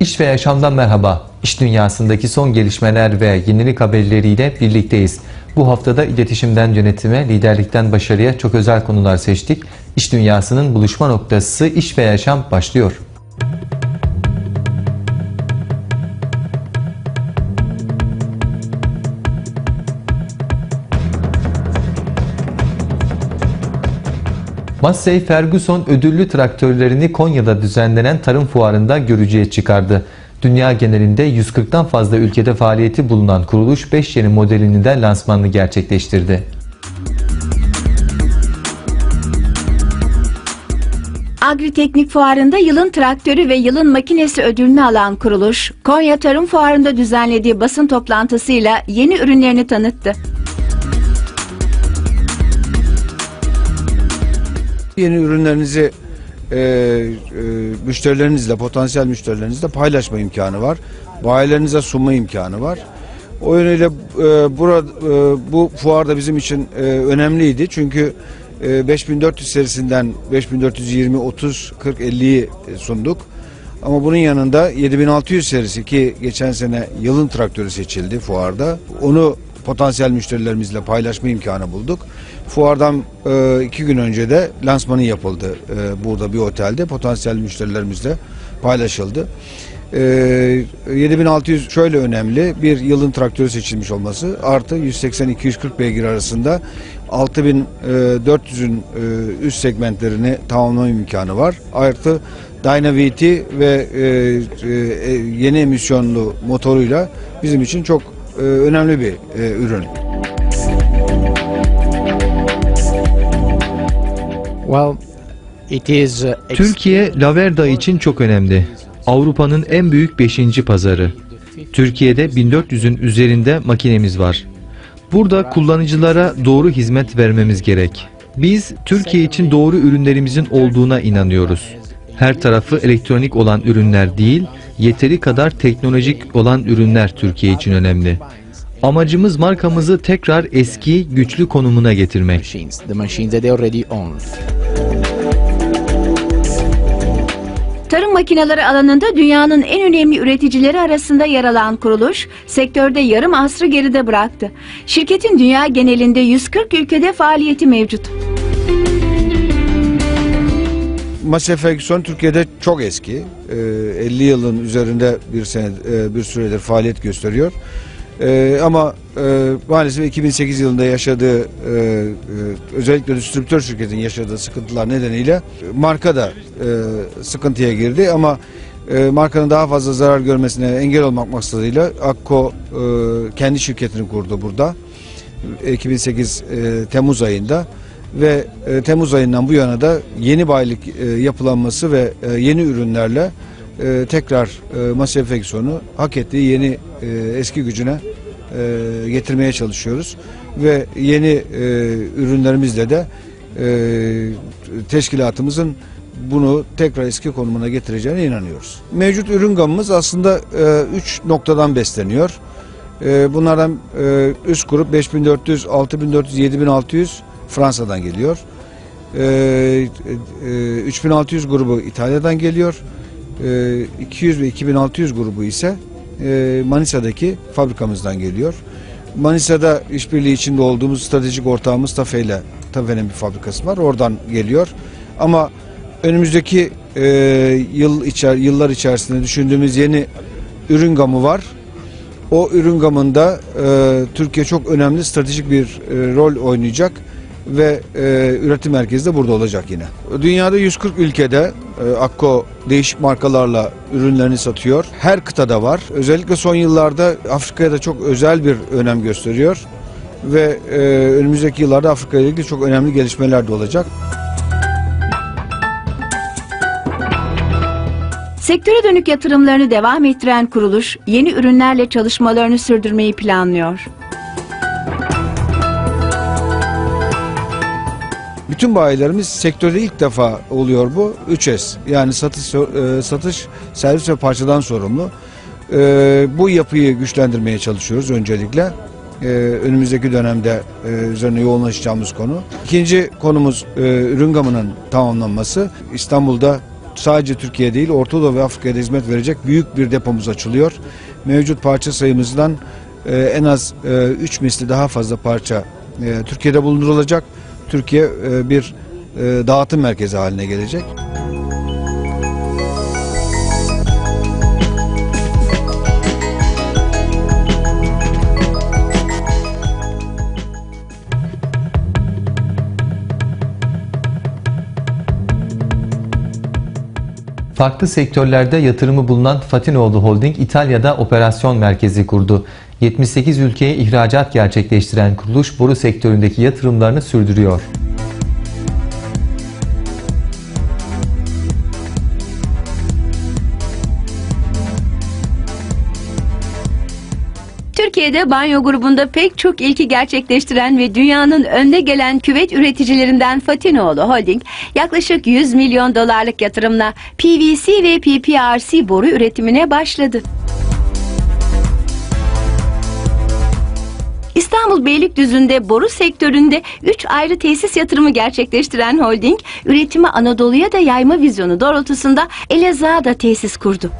İş ve yaşamdan merhaba. İş dünyasındaki son gelişmeler ve yenilik haberleriyle birlikteyiz. Bu haftada iletişimden yönetime, liderlikten başarıya çok özel konular seçtik. İş dünyasının buluşma noktası iş ve yaşam başlıyor. Massey Ferguson ödüllü traktörlerini Konya'da düzenlenen tarım fuarında görücüye çıkardı. Dünya genelinde 140'tan fazla ülkede faaliyeti bulunan kuruluş 5 yeni modelini de lansmanını gerçekleştirdi. Agriteknik Fuarı'nda yılın traktörü ve yılın makinesi ödülünü alan kuruluş, Konya Tarım Fuarı'nda düzenlediği basın toplantısıyla yeni ürünlerini tanıttı. Yeni ürünlerinizi e, e, müşterilerinizle, potansiyel müşterilerinizle paylaşma imkanı var. Bayilerinize sunma imkanı var. O yönüyle e, burada e, bu fuar da bizim için e, önemliydi. Çünkü e, 5400 serisinden 5420, 30, 40, 50'yi sunduk. Ama bunun yanında 7600 serisi ki geçen sene yılın traktörü seçildi fuarda. Onu potansiyel müşterilerimizle paylaşma imkanı bulduk. Fuardan e, iki gün önce de lansmanı yapıldı e, burada bir otelde. Potansiyel müşterilerimizle paylaşıldı. E, 7600 şöyle önemli. Bir yılın traktörü seçilmiş olması artı 180-240 beygir arasında 6400'ün e, üst segmentlerini tamamlama imkanı var. Artı Dynavit ve e, e, yeni emisyonlu motoruyla bizim için çok e, önemli bir e, ürün. Türkiye Laverda için çok önemli. Avrupa'nın en büyük 5. pazarı. Türkiye'de 1400'ün üzerinde makinemiz var. Burada kullanıcılara doğru hizmet vermemiz gerek. Biz Türkiye için doğru ürünlerimizin olduğuna inanıyoruz. Her tarafı elektronik olan ürünler değil, yeteri kadar teknolojik olan ürünler Türkiye için önemli. Amacımız markamızı tekrar eski, güçlü konumuna getirmek. Tarım makineleri alanında dünyanın en önemli üreticileri arasında yer alan kuruluş, sektörde yarım asrı geride bıraktı. Şirketin dünya genelinde 140 ülkede faaliyeti mevcut. Massey Ferguson Türkiye'de çok eski. Ee, 50 yılın üzerinde bir sene e, bir süredir faaliyet gösteriyor. Ee, ama e, maalesef 2008 yılında yaşadığı e, e, özellikle distribütör şirketin yaşadığı sıkıntılar nedeniyle e, marka da e, sıkıntıya girdi ama e, markanın daha fazla zarar görmesine engel olmak maksadıyla Akko e, kendi şirketini kurdu burada. 2008 e, Temmuz ayında ve e, Temmuz ayından bu yana da yeni bayilik e, yapılanması ve e, yeni ürünlerle e, tekrar e, Massey Ferguson'u hak ettiği yeni e, eski gücüne e, getirmeye çalışıyoruz ve yeni e, ürünlerimizle de e, teşkilatımızın bunu tekrar eski konumuna getireceğine inanıyoruz. Mevcut ürün gamımız aslında e, üç noktadan besleniyor. E, bunlardan e, üst grup 5400, 6400, 7600 Fransa'dan geliyor. E, e, 3600 grubu İtalya'dan geliyor. E, 200 ve 2600 grubu ise e, Manisa'daki fabrikamızdan geliyor. Manisa'da işbirliği içinde olduğumuz stratejik ortağımız Tafe ile Tafe'nin bir fabrikası var. Oradan geliyor. Ama önümüzdeki e, yıl içer yıllar içerisinde düşündüğümüz yeni ürün gamı var. O ürün gamında e, Türkiye çok önemli stratejik bir e, rol oynayacak ve e, üretim merkezi de burada olacak yine. Dünyada 140 ülkede e, Akko değişik markalarla ürünlerini satıyor. Her kıtada var. Özellikle son yıllarda Afrika'ya da çok özel bir önem gösteriyor ve e, önümüzdeki yıllarda Afrika ile ilgili çok önemli gelişmeler de olacak. Sektöre dönük yatırımlarını devam ettiren kuruluş, yeni ürünlerle çalışmalarını sürdürmeyi planlıyor. Bütün bayilerimiz sektörde ilk defa oluyor bu. 3S yani satış, e, satış servis ve parçadan sorumlu. E, bu yapıyı güçlendirmeye çalışıyoruz öncelikle. E, önümüzdeki dönemde e, üzerine yoğunlaşacağımız konu. İkinci konumuz e, ürün gamının tamamlanması. İstanbul'da sadece Türkiye değil Orta Doğu ve Afrika'ya da hizmet verecek büyük bir depomuz açılıyor. Mevcut parça sayımızdan e, en az 3 misli daha fazla parça e, Türkiye'de bulundurulacak. Türkiye e, bir e, dağıtım merkezi haline gelecek. Farklı sektörlerde yatırımı bulunan Fatinoğlu Holding İtalya'da operasyon merkezi kurdu. 78 ülkeye ihracat gerçekleştiren kuruluş boru sektöründeki yatırımlarını sürdürüyor. Türkiye'de banyo grubunda pek çok ilki gerçekleştiren ve dünyanın önde gelen küvet üreticilerinden Fatinoğlu Holding yaklaşık 100 milyon dolarlık yatırımla PVC ve PPRC boru üretimine başladı. İstanbul Beylikdüzü'nde boru sektöründe 3 ayrı tesis yatırımı gerçekleştiren holding, üretimi Anadolu'ya da yayma vizyonu doğrultusunda Elazığ'a da tesis kurdu.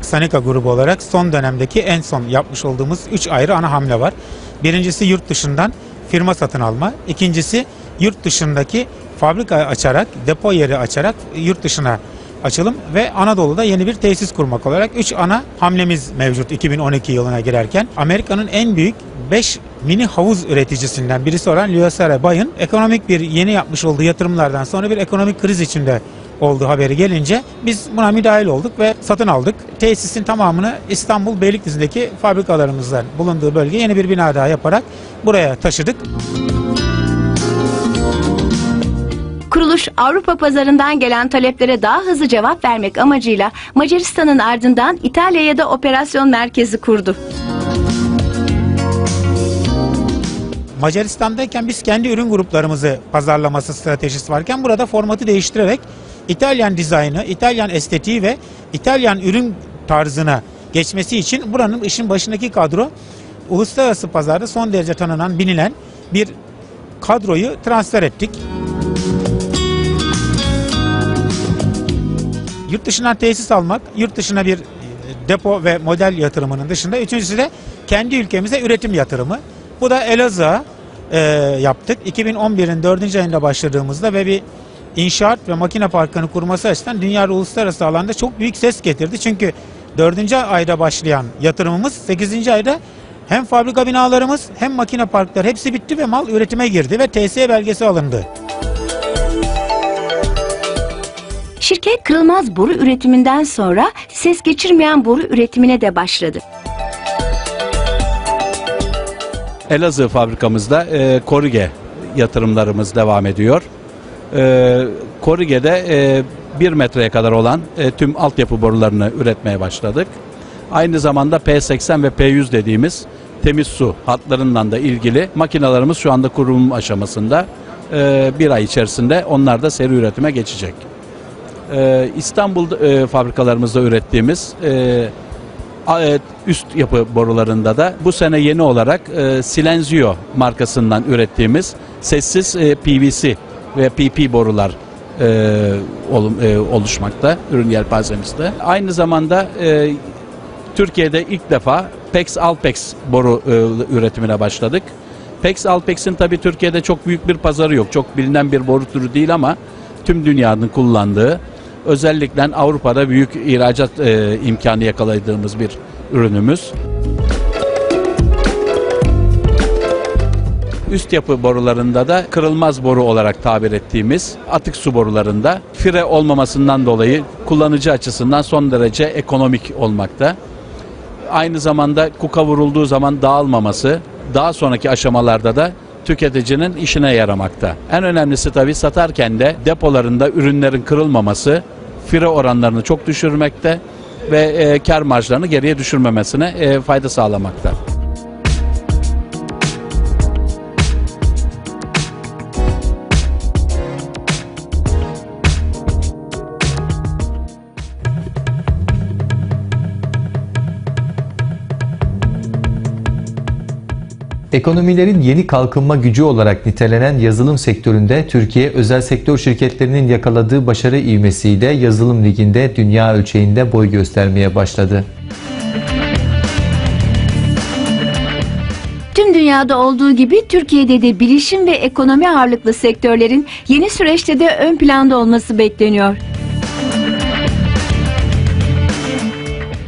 Sanika grubu olarak son dönemdeki en son yapmış olduğumuz 3 ayrı ana hamle var. Birincisi yurt dışından firma satın alma. İkincisi yurt dışındaki fabrika açarak, depo yeri açarak yurt dışına açılım ve Anadolu'da yeni bir tesis kurmak olarak 3 ana hamlemiz mevcut 2012 yılına girerken. Amerika'nın en büyük 5 mini havuz üreticisinden birisi olan Lyosera Bay'ın ekonomik bir yeni yapmış olduğu yatırımlardan sonra bir ekonomik kriz içinde olduğu haberi gelince biz buna müdahil olduk ve satın aldık. Tesisin tamamını İstanbul Beylikdüzü'ndeki fabrikalarımızdan bulunduğu bölge yeni bir bina daha yaparak buraya taşıdık. Kuruluş Avrupa pazarından gelen taleplere daha hızlı cevap vermek amacıyla Macaristan'ın ardından İtalya'ya da operasyon merkezi kurdu. Macaristan'dayken biz kendi ürün gruplarımızı pazarlaması stratejisi varken burada formatı değiştirerek İtalyan dizaynı, İtalyan estetiği ve İtalyan ürün tarzına geçmesi için buranın işin başındaki kadro uluslararası pazarda son derece tanınan, bilinen bir kadroyu transfer ettik. Yurt dışından tesis almak, yurt dışına bir e, depo ve model yatırımının dışında üçüncüsü de kendi ülkemize üretim yatırımı. Bu da Elazığ'a e, yaptık. 2011'in 4. ayında başladığımızda ve bir inşaat ve makine parkını kurması açısından dünya uluslararası alanda çok büyük ses getirdi. Çünkü 4. ayda başlayan yatırımımız 8. ayda hem fabrika binalarımız hem makine parklar hepsi bitti ve mal üretime girdi ve TSE belgesi alındı. Şirket kırılmaz boru üretiminden sonra ses geçirmeyen boru üretimine de başladı. Elazığ fabrikamızda e, Korige yatırımlarımız devam ediyor. E, Korige'de e, 1 metreye kadar olan e, tüm altyapı borularını üretmeye başladık. Aynı zamanda P80 ve P100 dediğimiz temiz su hatlarından da ilgili makinalarımız şu anda kurulum aşamasında. E, bir ay içerisinde onlar da seri üretime geçecek. E, İstanbul e, fabrikalarımızda ürettiğimiz e, e, üst yapı borularında da bu sene yeni olarak e, Silenzio markasından ürettiğimiz sessiz e, PVC ve PP borular e, olum- e, oluşmakta ürün yelpazemizde. Aynı zamanda e, Türkiye'de ilk defa PEX Alpex boru e, üretimine başladık. PEX Alpex'in tabii Türkiye'de çok büyük bir pazarı yok. Çok bilinen bir boru türü değil ama tüm dünyanın kullandığı özellikle Avrupa'da büyük ihracat e, imkanı yakaladığımız bir ürünümüz. Üst yapı borularında da kırılmaz boru olarak tabir ettiğimiz atık su borularında fire olmamasından dolayı kullanıcı açısından son derece ekonomik olmakta. Aynı zamanda kuka vurulduğu zaman dağılmaması daha sonraki aşamalarda da tüketicinin işine yaramakta. En önemlisi tabii satarken de depolarında ürünlerin kırılmaması fire oranlarını çok düşürmekte ve e, kar marjlarını geriye düşürmemesine e, fayda sağlamakta. Ekonomilerin yeni kalkınma gücü olarak nitelenen yazılım sektöründe Türkiye özel sektör şirketlerinin yakaladığı başarı ivmesiyle yazılım liginde dünya ölçeğinde boy göstermeye başladı. Tüm dünyada olduğu gibi Türkiye'de de bilişim ve ekonomi ağırlıklı sektörlerin yeni süreçte de ön planda olması bekleniyor.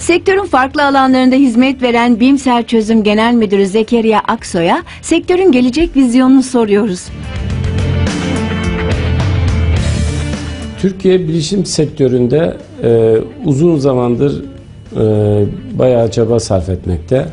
Sektörün farklı alanlarında hizmet veren Bimsel Çözüm Genel Müdürü Zekeriya Aksoy'a sektörün gelecek vizyonunu soruyoruz. Türkiye bilişim sektöründe e, uzun zamandır e, bayağı çaba sarf etmekte.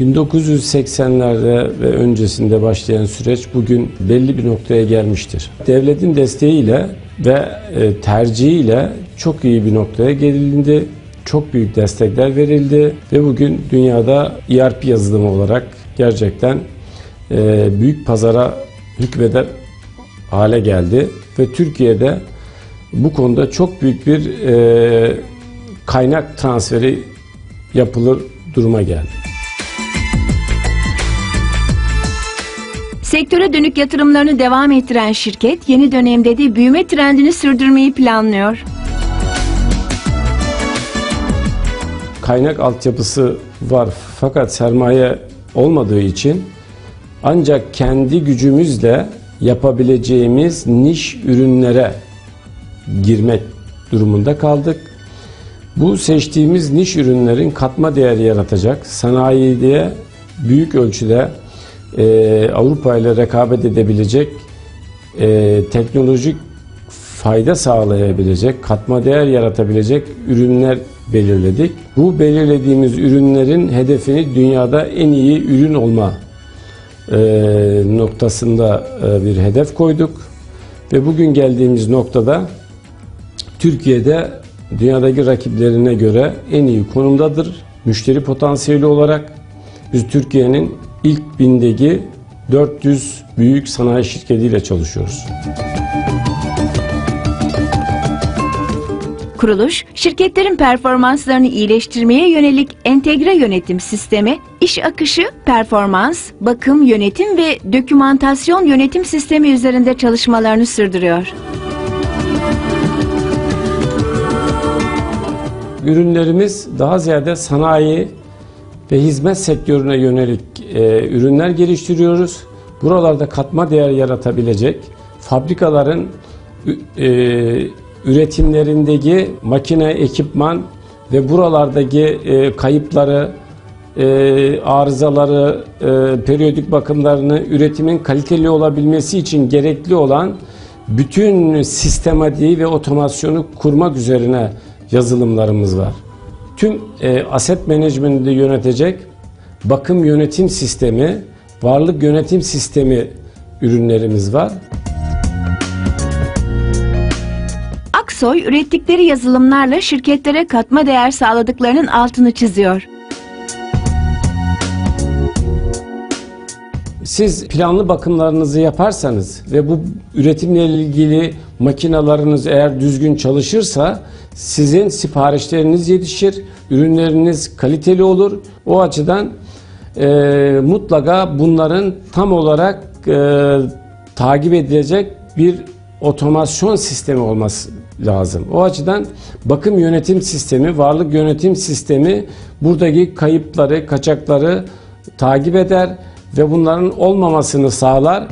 1980'lerde ve öncesinde başlayan süreç bugün belli bir noktaya gelmiştir. Devletin desteğiyle ve e, tercihiyle çok iyi bir noktaya gelindi. Çok büyük destekler verildi ve bugün dünyada ERP yazılımı olarak gerçekten e, büyük pazara hükmeder hale geldi ve Türkiye'de bu konuda çok büyük bir e, kaynak transferi yapılır duruma geldi. Sektöre dönük yatırımlarını devam ettiren şirket yeni dönemde de büyüme trendini sürdürmeyi planlıyor. Kaynak altyapısı var fakat sermaye olmadığı için ancak kendi gücümüzle yapabileceğimiz niş ürünlere girmek durumunda kaldık. Bu seçtiğimiz niş ürünlerin katma değer yaratacak, sanayide büyük ölçüde e, Avrupa ile rekabet edebilecek, e, teknolojik fayda sağlayabilecek, katma değer yaratabilecek ürünler belirledik. Bu belirlediğimiz ürünlerin hedefini dünyada en iyi ürün olma e, noktasında e, bir hedef koyduk. Ve bugün geldiğimiz noktada Türkiye'de dünyadaki rakiplerine göre en iyi konumdadır. Müşteri potansiyeli olarak biz Türkiye'nin ilk bindeki 400 büyük sanayi şirketiyle çalışıyoruz. Kuruluş, şirketlerin performanslarını iyileştirmeye yönelik entegre yönetim sistemi, iş akışı, performans, bakım, yönetim ve dokümantasyon yönetim sistemi üzerinde çalışmalarını sürdürüyor. Ürünlerimiz daha ziyade sanayi ve hizmet sektörüne yönelik e, ürünler geliştiriyoruz. Buralarda katma değer yaratabilecek fabrikaların e, üretimlerindeki makine, ekipman ve buralardaki e, kayıpları, e, arızaları, e, periyodik bakımlarını üretimin kaliteli olabilmesi için gerekli olan bütün sistematiği ve otomasyonu kurmak üzerine yazılımlarımız var. Tüm e, asset management'ı yönetecek bakım yönetim sistemi, varlık yönetim sistemi ürünlerimiz var. Aksoy, ürettikleri yazılımlarla şirketlere katma değer sağladıklarının altını çiziyor. Siz planlı bakımlarınızı yaparsanız ve bu üretimle ilgili makinalarınız eğer düzgün çalışırsa sizin siparişleriniz yetişir, ürünleriniz kaliteli olur. O açıdan e, mutlaka bunların tam olarak e, takip edilecek bir otomasyon sistemi olması lazım. O açıdan bakım yönetim sistemi, varlık yönetim sistemi buradaki kayıpları, kaçakları takip eder ve bunların olmamasını sağlar.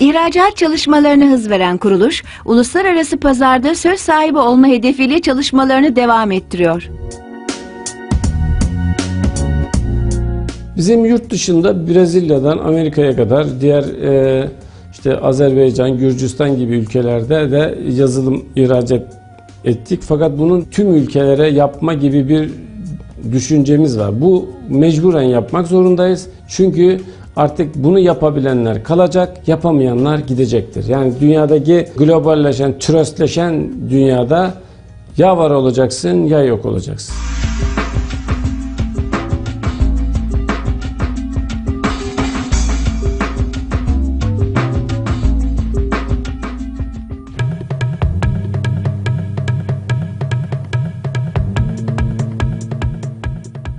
İhracat çalışmalarına hız veren kuruluş, uluslararası pazarda söz sahibi olma hedefiyle çalışmalarını devam ettiriyor. Bizim yurt dışında Brezilya'dan Amerika'ya kadar diğer e, işte Azerbaycan, Gürcistan gibi ülkelerde de yazılım ihracat ettik. Fakat bunun tüm ülkelere yapma gibi bir düşüncemiz var. Bu mecburen yapmak zorundayız. Çünkü artık bunu yapabilenler kalacak, yapamayanlar gidecektir. Yani dünyadaki globalleşen, tröstleşen dünyada ya var olacaksın ya yok olacaksın.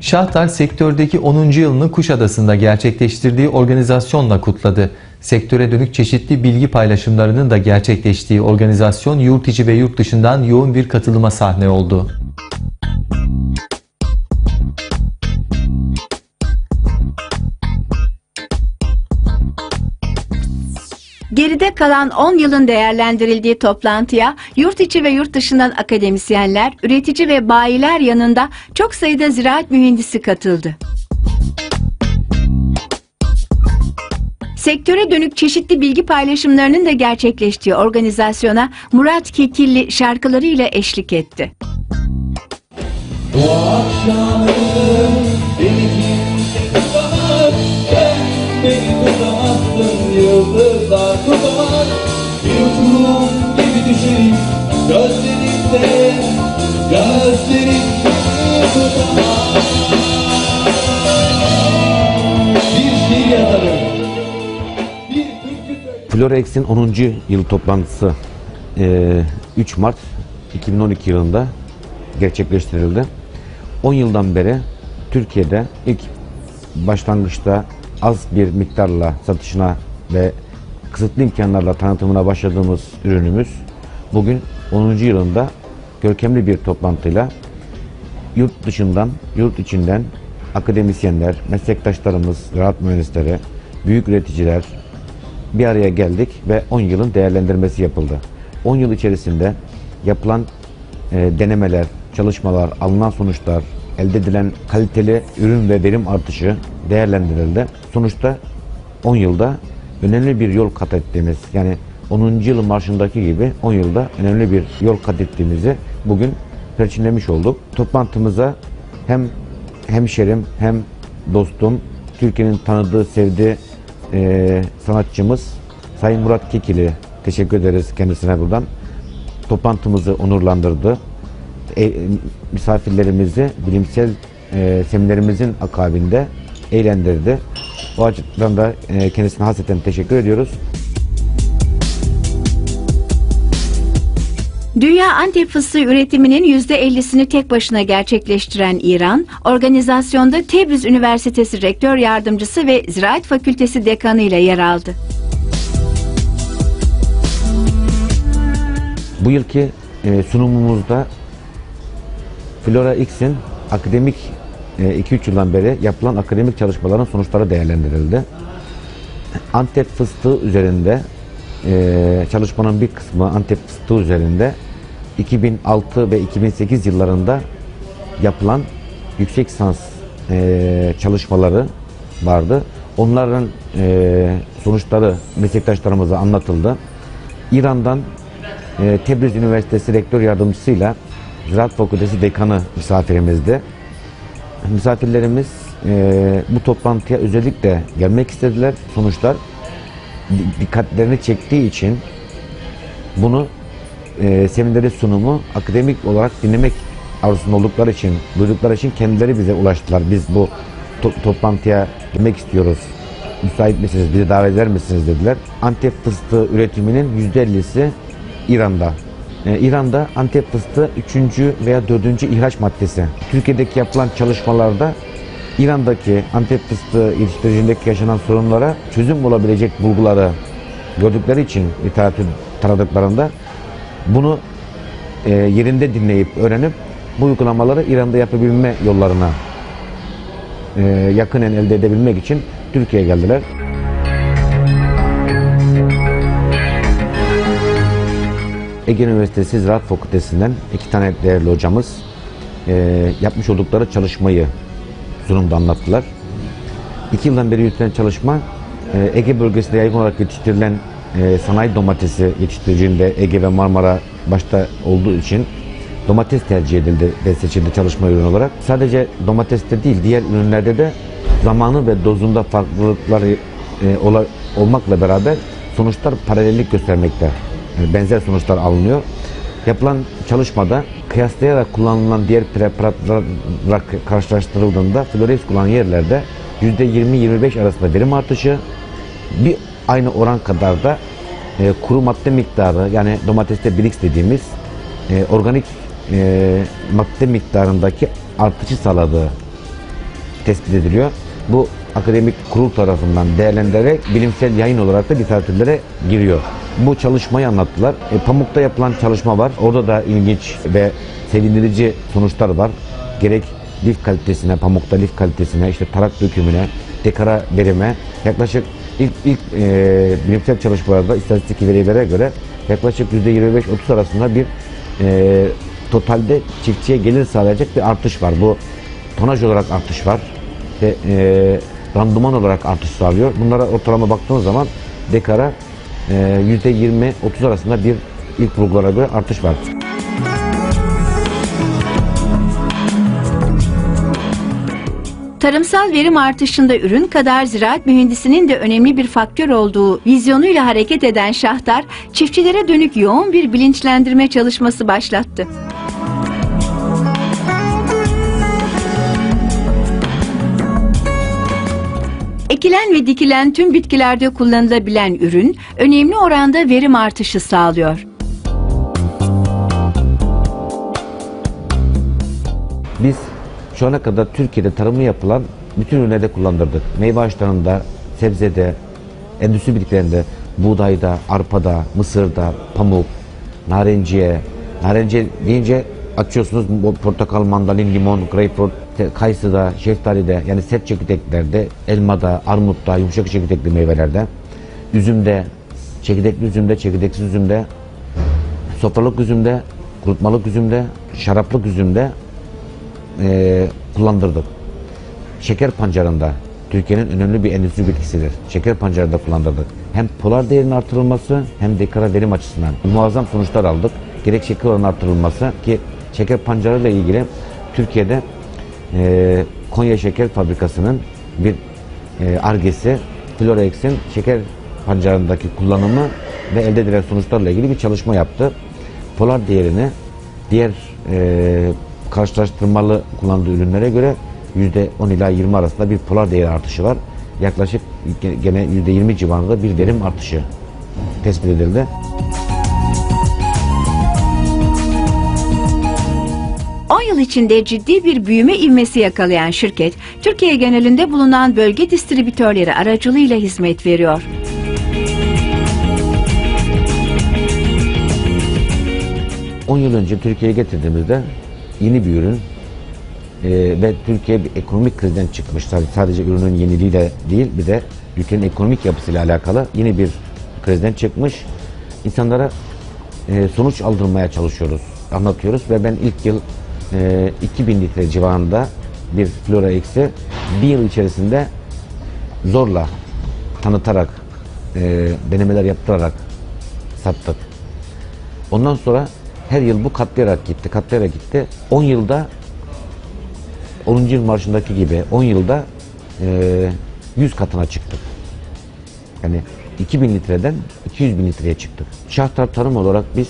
Şahtar sektördeki 10. yılını Kuşadası'nda gerçekleştirdiği organizasyonla kutladı. Sektöre dönük çeşitli bilgi paylaşımlarının da gerçekleştiği organizasyon yurt içi ve yurt dışından yoğun bir katılıma sahne oldu. Geride kalan 10 yılın değerlendirildiği toplantıya yurt içi ve yurt dışından akademisyenler, üretici ve bayiler yanında çok sayıda ziraat mühendisi katıldı. Sektöre dönük çeşitli bilgi paylaşımlarının da gerçekleştiği organizasyona Murat Kekilli şarkılarıyla eşlik etti. Bu akşam beni kimse tutamaz Sen beni tutamazsın Yıldızlar Uçurum gibi Florex'in 10. yıl toplantısı eee, 3 Mart 2012 yılında gerçekleştirildi. 10 yıldan beri Türkiye'de ilk başlangıçta az bir miktarla satışına ve kısıtlı imkanlarla tanıtımına başladığımız ürünümüz bugün 10. yılında görkemli bir toplantıyla yurt dışından, yurt içinden akademisyenler, meslektaşlarımız, ziraat mühendisleri, büyük üreticiler, bir araya geldik ve 10 yılın değerlendirmesi yapıldı. 10 yıl içerisinde yapılan e, denemeler, çalışmalar, alınan sonuçlar, elde edilen kaliteli ürün ve verim artışı değerlendirildi. Sonuçta 10 yılda önemli bir yol kat ettiğimiz yani 10. yılın marşındaki gibi 10 yılda önemli bir yol kat ettiğimizi bugün perçinlemiş olduk. Toplantımıza hem hemşerim hem dostum Türkiye'nin tanıdığı, sevdiği e, sanatçımız Sayın Murat Kekili teşekkür ederiz kendisine buradan. Toplantımızı onurlandırdı. E, misafirlerimizi bilimsel e, seminerimizin akabinde eğlendirdi. O açıdan da kendisine hasreten teşekkür ediyoruz. Dünya Antep fıstığı üretiminin %50'sini tek başına gerçekleştiren İran, organizasyonda Tebriz Üniversitesi Rektör Yardımcısı ve Ziraat Fakültesi Dekanı ile yer aldı. Bu yılki e, sunumumuzda Flora X'in akademik 2-3 yıldan beri yapılan akademik çalışmaların sonuçları değerlendirildi. Antep fıstığı üzerinde e, çalışmanın bir kısmı Antep fıstığı üzerinde 2006 ve 2008 yıllarında yapılan yüksek lisans e, çalışmaları vardı. Onların e, sonuçları meslektaşlarımıza anlatıldı. İran'dan e, Tebriz Üniversitesi Rektör Yardımcısıyla Ziraat Fakültesi Dekanı misafirimizdi. Misafirlerimiz e, bu toplantıya özellikle gelmek istediler. Sonuçlar di- dikkatlerini çektiği için bunu e, semineri sunumu akademik olarak dinlemek arzusunda oldukları için, duydukları için kendileri bize ulaştılar. Biz bu to- toplantıya gelmek istiyoruz. Müsait misiniz, bizi davet eder misiniz dediler. Antep fıstığı üretiminin %50'si İran'da. Ee, İran'da Antep fıstığı 3. veya 4. ihraç maddesi. Türkiye'deki yapılan çalışmalarda İran'daki Antep fıstığı yetiştiricindeki yaşanan sorunlara çözüm olabilecek bulguları gördükleri için literatür taradıklarında bunu e, yerinde dinleyip öğrenip bu uygulamaları İran'da yapabilme yollarına e, yakinen elde edebilmek için Türkiye'ye geldiler. Ege Üniversitesi Ziraat Fakültesinden iki tane değerli hocamız e, yapmış oldukları çalışmayı sunumda anlattılar. İki yıldan beri yürütülen çalışma e, Ege bölgesinde yaygın olarak yetiştirilen e, sanayi domatesi yetiştiriciliğinde Ege ve Marmara başta olduğu için domates tercih edildi ve seçildi çalışma ürünü olarak. Sadece domateste değil diğer ürünlerde de zamanı ve dozunda farklılıklar e, ola- olmakla beraber sonuçlar paralellik göstermekte. Yani benzer sonuçlar alınıyor. Yapılan çalışmada kıyaslayarak kullanılan diğer preparatlarla karşılaştırıldığında Florex kullanan yerlerde %20-25 arasında verim artışı, bir aynı oran kadar da e, kuru madde miktarı yani domateste brix dediğimiz e, organik e, madde miktarındaki artışı sağladığı tespit ediliyor. Bu akademik kurul tarafından değerlendirilerek bilimsel yayın olarak da literatürlere giriyor. Bu çalışmayı anlattılar. E, Pamuk'ta yapılan çalışma var. Orada da ilginç ve sevindirici sonuçlar var. Gerek lif kalitesine, pamukta lif kalitesine, işte tarak dökümüne, dekara verime yaklaşık ilk ilk e, bilimsel çalışmalarda istatistik verilere göre yaklaşık %25-30 arasında bir e, totalde çiftçiye gelir sağlayacak bir artış var. Bu tonaj olarak artış var ve e, randıman olarak artış sağlıyor. Bunlara ortalama baktığınız zaman dekara e, %20-30 arasında bir ilk vurgulara göre artış var. Tarımsal verim artışında ürün kadar ziraat mühendisinin de önemli bir faktör olduğu vizyonuyla hareket eden Şahtar, çiftçilere dönük yoğun bir bilinçlendirme çalışması başlattı. Ekilen ve dikilen tüm bitkilerde kullanılabilen ürün önemli oranda verim artışı sağlıyor. Biz şu ana kadar Türkiye'de tarımı yapılan bütün ürünlerde kullandırdık. Meyve ağaçlarında, sebzede, endüstri bitkilerinde, buğdayda, arpada, mısırda, pamuk, narenciye. Narenciye deyince açıyorsunuz portakal, mandalin, limon, greyfurt, te- kayısıda, şeftalide yani sert çekirdeklerde, elmada, armutta, yumuşak çekirdekli meyvelerde, üzümde, çekirdekli üzümde, çekirdeksiz üzümde, sofralık üzümde, kurutmalık üzümde, şaraplık üzümde e, kullandırdık. Şeker pancarında Türkiye'nin önemli bir endüstri bitkisidir. Şeker pancarında kullandırdık. Hem polar değerinin artırılması hem dekara verim açısından muazzam sonuçlar aldık. Gerek şeker oranının artırılması ki şeker pancarı ile ilgili Türkiye'de e, Konya Şeker Fabrikası'nın bir e, argesi Florex'in şeker pancarındaki kullanımı ve elde edilen sonuçlarla ilgili bir çalışma yaptı. Polar değerini diğer e, karşılaştırmalı kullandığı ürünlere göre %10 ila 20 arasında bir polar değer artışı var. Yaklaşık ge- gene %20 civarında bir verim artışı tespit edildi. Yıl içinde ciddi bir büyüme ivmesi yakalayan şirket, Türkiye genelinde bulunan bölge distribütörleri aracılığıyla hizmet veriyor. ...10 yıl önce Türkiye'ye getirdiğimizde yeni bir ürün e, ve Türkiye bir ekonomik krizden çıkmış. Sadece, sadece ürünün yeniliğiyle değil bir de ülkenin ekonomik yapısıyla alakalı yeni bir krizden çıkmış. İnsanlara e, sonuç aldırmaya çalışıyoruz, anlatıyoruz ve ben ilk yıl e, 2000 litre civarında bir Flora X'i bir yıl içerisinde zorla tanıtarak, e, denemeler yaptırarak sattık. Ondan sonra her yıl bu katlayarak gitti, katlayarak gitti. 10 yılda 10. yıl marşındaki gibi 10 yılda e, 100 katına çıktık. Yani 2000 litreden 200 bin litreye çıktık. Şahtar Tarım olarak biz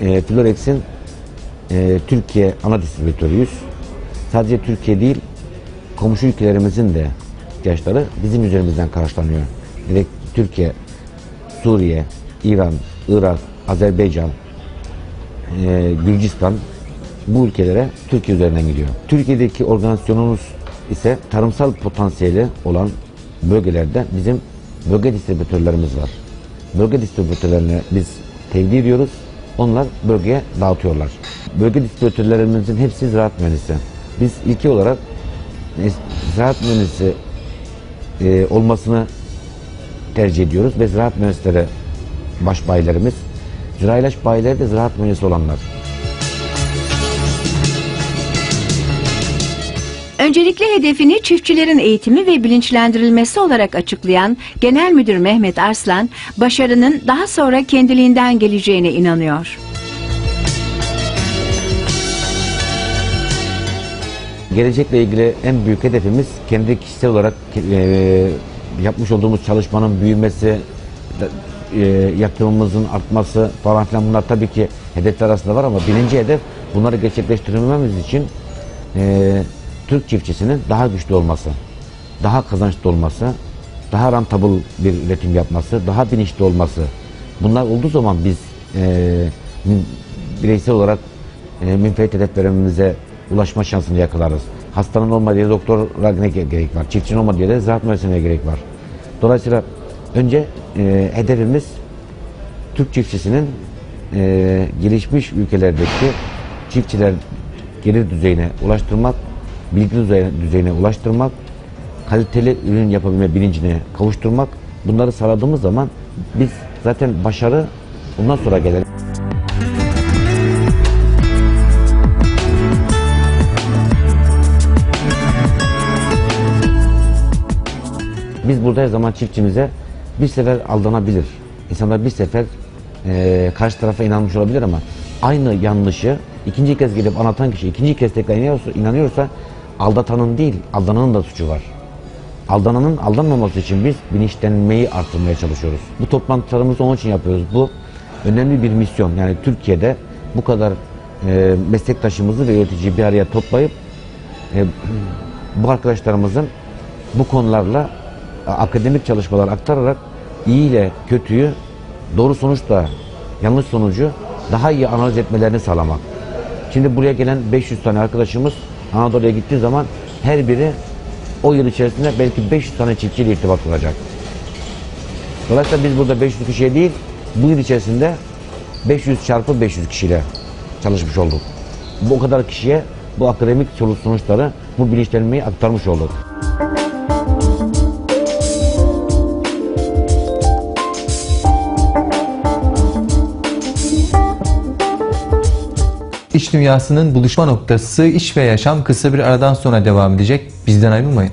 e, Florex'in e, Türkiye ana distribütörüyüz. Sadece Türkiye değil, komşu ülkelerimizin de ihtiyaçları bizim üzerimizden karşılanıyor. Direkt Türkiye, Suriye, İran, Irak, Azerbaycan, e, Gürcistan bu ülkelere Türkiye üzerinden gidiyor. Türkiye'deki organizasyonumuz ise tarımsal potansiyeli olan bölgelerde bizim bölge distribütörlerimiz var. Bölge distribütörlerine biz tevdi ediyoruz. Onlar bölgeye dağıtıyorlar. Bölge distribütörlerimizin hepsi ziraat mühendisi. Biz ilki olarak e, ziraat mühendisi e, olmasını tercih ediyoruz ve ziraat mühendisleri baş bayilerimiz. Zirailaç bayileri de ziraat mühendisi olanlar. Öncelikle hedefini çiftçilerin eğitimi ve bilinçlendirilmesi olarak açıklayan Genel Müdür Mehmet Arslan, başarının daha sonra kendiliğinden geleceğine inanıyor. Gelecekle ilgili en büyük hedefimiz kendi kişisel olarak e, yapmış olduğumuz çalışmanın büyümesi, e, yatırımımızın artması falan filan bunlar tabii ki hedefler arasında var ama birinci hedef bunları gerçekleştirmemiz için e, Türk çiftçisinin daha güçlü olması, daha kazançlı olması, daha rentable bir üretim yapması, daha bilinçli olması. Bunlar olduğu zaman biz e, bireysel olarak e, münferit hedeflerimize ulaşma şansını yakalarız. Hastanın olmadığı yere doktora ne gerek var? Çiftçinin olmadığı yere ziraat mühendisliğine gerek var. Dolayısıyla önce e, hedefimiz Türk çiftçisinin e, gelişmiş ülkelerdeki çiftçiler gelir düzeyine ulaştırmak, bilgi düzeyine, düzeyine ulaştırmak, kaliteli ürün yapabilme bilincine kavuşturmak. Bunları sağladığımız zaman biz zaten başarı bundan sonra gelir. Biz burada her zaman çiftçimize bir sefer aldanabilir. İnsanlar bir sefer eee, karşı tarafa inanmış olabilir ama aynı yanlışı ikinci kez gelip anlatan kişi ikinci kez tekrar inanıyorsa, inanıyorsa aldatanın değil aldananın da suçu var. Aldananın aldanmaması için biz bilinçlenmeyi artırmaya çalışıyoruz. Bu toplantılarımızı onun için yapıyoruz. Bu önemli bir misyon. Yani Türkiye'de bu kadar eee, meslektaşımızı ve yöneticiyi bir araya toplayıp e, bu arkadaşlarımızın bu konularla e, akademik çalışmalar aktararak iyi ile kötüyü doğru sonuçla yanlış sonucu daha iyi analiz etmelerini sağlamak. Şimdi buraya gelen 500 tane arkadaşımız Anadolu'ya gittiği zaman her biri o yıl içerisinde belki 500 tane çiftçiyle irtibat kuracak. Dolayısıyla biz burada 500 kişiye değil, bu yıl içerisinde 500 çarpı 500 kişiyle çalışmış olduk. Bu kadar kişiye bu akademik sonuçları, bu bilinçlenmeyi aktarmış olduk. İş dünyasının buluşma noktası iş ve yaşam kısa bir aradan sonra devam edecek. Bizden ayrılmayın.